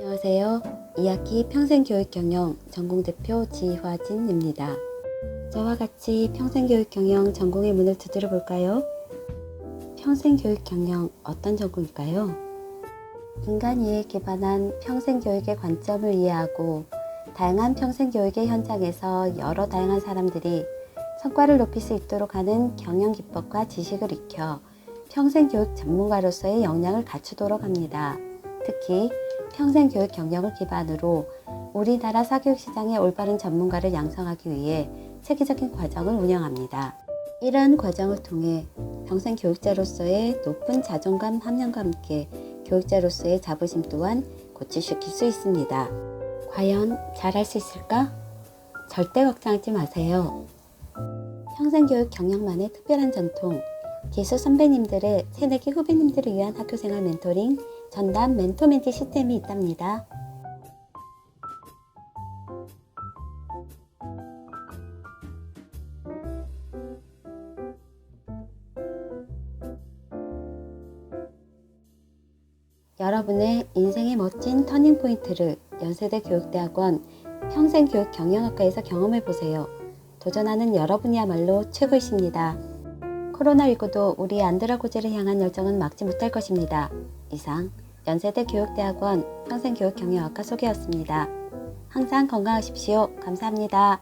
안녕하세요. 2학기 평생교육경영 전공대표 지화진입니다. 저와 같이 평생교육경영 전공의 문을 두드려 볼까요? 평생교육경영 어떤 전공일까요? 인간 이해에 기반한 평생교육의 관점을 이해하고 다양한 평생교육의 현장에서 여러 다양한 사람들이 성과를 높일 수 있도록 하는 경영 기법과 지식을 익혀 평생교육 전문가로서의 역량을 갖추도록 합니다. 특히 평생 교육 경영을 기반으로 우리나라 사교육 시장의 올바른 전문가를 양성하기 위해 체계적인 과정을 운영합니다. 이러한 과정을 통해 평생 교육자로서의 높은 자존감 함량과 함께 교육자로서의 자부심 또한 고취시킬 수 있습니다. 과연 잘할 수 있을까? 절대 걱정하지 마세요. 평생교육 경영만의 특별한 전통, 기수 선배님들의 새내기 후배님들을 위한 학교생활 멘토링, 전담 멘토멘티 시스템이 있답니다. 여러분의 인생의 멋진 터닝포인트를 연세대 교육대학원 평생교육 경영학과에서 경험해 보세요. 도전하는 여러분이야말로 최고이십니다. 코로나19도 우리 안드라고지를 향한 열정은 막지 못할 것입니다. 이상 연세대 교육대학원 평생교육경영학과 소개였습니다. 항상 건강하십시오. 감사합니다.